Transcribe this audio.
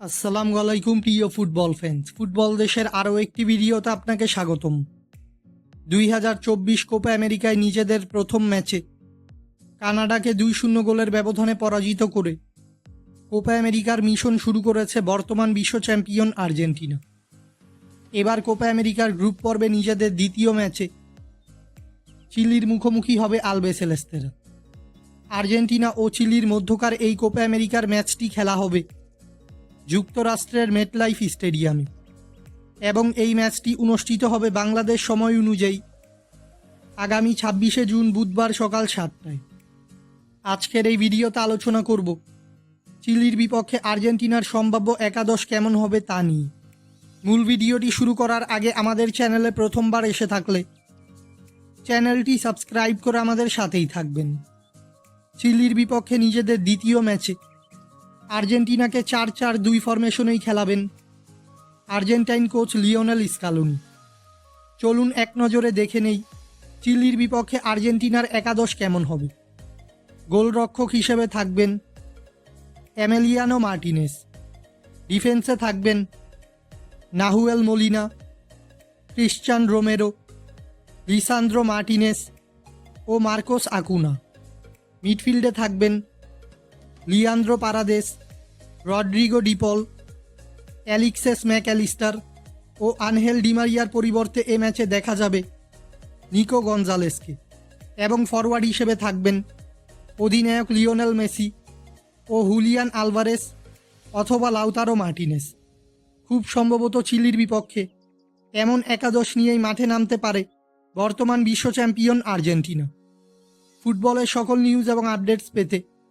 আসসালামু আলাইকুম, প্রিয় ফুটবল ফ্যান্স ফুটবল দেশের আরও একটি ভিডিওতে আপনাকে স্বাগতম। দুই হাজার চব্বিশ কোপা আমেরিকায় নিজেদের প্রথম ম্যাচে কানাডাকে দুই শূন্য গোলের ব্যবধানে পরাজিত করে কোপা আমেরিকার মিশন শুরু করেছে বর্তমান বিশ্ব চ্যাম্পিয়ন আর্জেন্টিনা। এবার কোপা আমেরিকার গ্রুপ পর্বে নিজেদের দ্বিতীয় ম্যাচে চিলির মুখোমুখি হবে আলবে সেলেস্তেরা। আর্জেন্টিনা ও চিলির মধ্যকার এই কোপা আমেরিকার ম্যাচটি খেলা হবে যুক্তরাষ্ট্রের মেটলাইফ স্টেডিয়ামে। এবং এই ম্যাচটি অনুষ্ঠিত হবে বাংলাদেশ সময় অনুযায়ী আগামী ছাব্বিশে জুন বুধবার সকাল সাতটায়। আজকের এই ভিডিওতে আলোচনা করব, চিলির বিপক্ষে আর্জেন্টিনার সম্ভাব্য একাদশ কেমন হবে তা নিয়ে। মূল ভিডিওটি শুরু করার আগে আমাদের চ্যানেলে প্রথমবার এসে থাকলে চ্যানেলটি সাবস্ক্রাইব করে আমাদের সাথেই থাকবেন। চিলির বিপক্ষে নিজেদের দ্বিতীয় ম্যাচে আর্জেন্টিনাকে চার চার দুই ফরমেশনেই খেলাবেন। Argentine coach Lionel Scaloni. চলুন এক নজরে দেখে নেই, চিলির বিপক্ষে আর্জেন্টিনার একাদশ কেমন হবে। গোলরক্ষক হিসেবে থাকবেন অ্যামেলিয়ানো মার্টিনেস। ডিফেন্সে থাকবেন Nahuel Molina, Cristian Romero, Lisandro Martinez ও মার্কোস আকুনা। মিডফিল্ডে থাকবেন Leandro Paredes Rodrigo De Paul Alexis Mac Allister ও আনহেল ডিমারিয়ার পরিবর্তে এ ম্যাচে দেখা যাবে নিকো গঞ্জালেসকে এবং ফরওয়ার্ড হিসেবে থাকবেন অধিনায়ক লিওনেল মেসি ও হুলিয়ান আলভারেস অথবা লাউতারো মার্টিনেস। খুব সম্ভবত চিলির বিপক্ষে এমন একাদশ নিয়েই মাঠে নামতে পারে বর্তমান বিশ্ব চ্যাম্পিয়ন আর্জেন্টিনা। ফুটবলের সকল নিউজ এবং আপডেটস পেতে